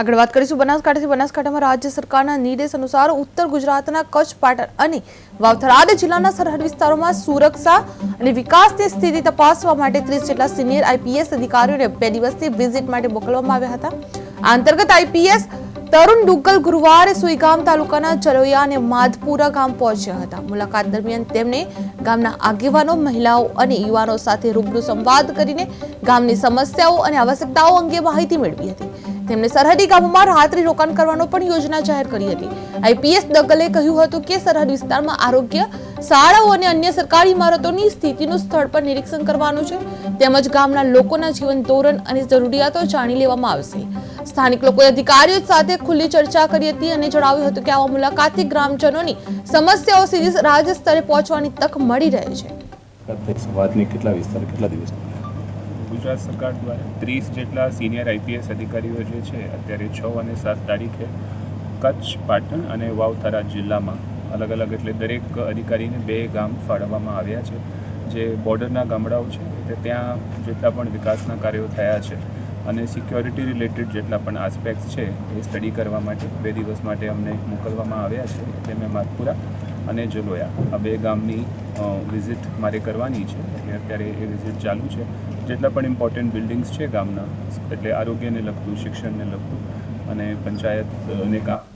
આગળ વાત કરીશું. બનાસકાંઠાથી બનાસકાંઠામાં રાજ્ય સરકારના નિર્દેશ અનુસાર ઉત્તર ગુજરાતના કચ્છ, પાટણ અને વાવથરાદ જિલ્લાના સરહદ વિસ્તારોમાં સુરક્ષા અને વિકાસની સ્થિતિ તપાસવા માટે ત્રીસ જેટલા સિનિયર આઈપીએસ અધિકારીઓને બે દિવસની વિઝિટ માટે મોકલવામાં આવ્યા હતા. આ અંતર્ગત આઈપીએસ તરુણ ડુગ્ગલ ગુરુવારે સુઈગામ તાલુકાના ચરોયા અને માધપુરા ગામ પહોંચ્યા હતા. મુલાકાત દરમિયાન તેમણે ગામના આગેવાનો, મહિલાઓ અને યુવાનો સાથે રૂબરૂ સંવાદ કરીને ગામની સમસ્યાઓ અને આવશ્યકતાઓ અંગે માહિતી મેળવી હતી. તેમણે સરહદી ગામોમાં રાત્રિ રોકાણ કરવાનો પણ યોજના જાહેર કરી હતી. આઈપીએસ દગલે કહ્યું હતું કે સરહદ વિસ્તારમાં આરોગ્ય, શાળાઓ અને અન્ય સરકારી ઇમારતોની સ્થિતિનું સ્થળ પર નિરીક્ષણ કરવાનું છે. તેમજ ગામના લોકોના જીવન ધોરણ અને જરૂરિયાતો જાણી લેવામાં આવશે. સ્થાનિક લોકોએ અધિકારીઓ સાથે ખુલ્લી ચર્ચા કરી હતી અને જણાવ્યું હતું કે આવા મુલાકાતથી ગ્રામજનોની સમસ્યાઓ સીધી રાજ્ય સ્તરે પહોંચવાની તક મળી રહે છે. કેટલા વિસ્તાર, કેટલા દિવસ? ગુજરાત સરકાર દ્વારા ત્રીસ જેટલા સિનિયર આઈપીએસ અધિકારીઓ જે છે, અત્યારે છ અને સાત તારીખે કચ્છ, પાટણ અને વાવથરા જિલ્લામાં અલગ અલગ એટલે દરેક અધિકારીને બે ગામ ફાળવવામાં આવ્યા છે. જે બોર્ડરના ગામડાઓ છે, તે ત્યાં જેટલા પણ વિકાસના કાર્યો થયા છે અને સિક્યોરિટી રિલેટેડ જેટલા પણ આસ્પેક્ટ્સ છે, એ સ્ટડી કરવા માટે બે દિવસ માટે અમને મોકલવામાં આવ્યા છે. એટલે મેં માધપુરા અને જલોયા આ બે ગામની વિઝિટ મારે કરવાની છે, એટલે અત્યારે એ વિઝિટ ચાલુ છે. જેટલા પણ ઇમ્પોર્ટન્ટ બિલ્ડિંગ્સ છે ગામના, એટલે આરોગ્યને લગતું, શિક્ષણને લગતું અને પંચાયતને કામ